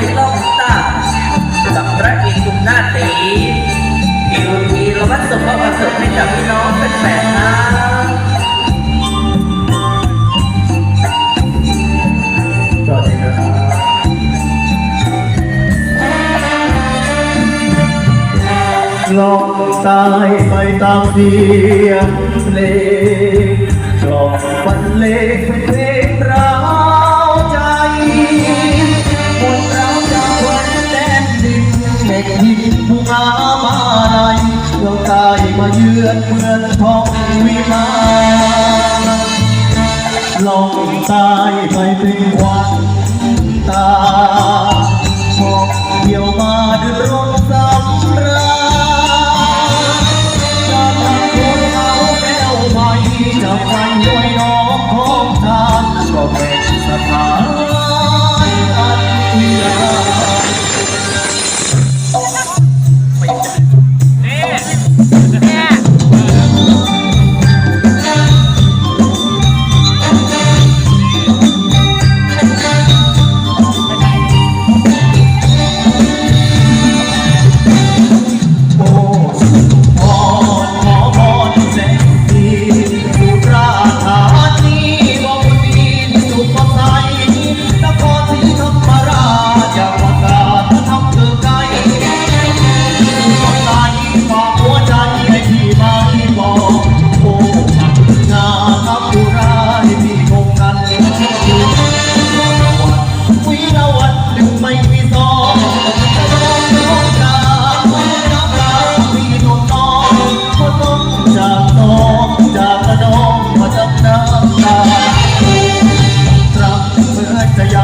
ไปล่องตาสัมระอินทุมหน้าตีอิวมีละวัดสมบัติสมให้กับพี่น้องเป็นแปดนะนลองตายไปตามเสียงเพลงกลองปันเล็งเพลงรั มาลายเมืองใต้มาเยือนเมืองทองวิลาลองตายไปเป็นควันตา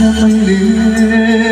ไม่เหลือ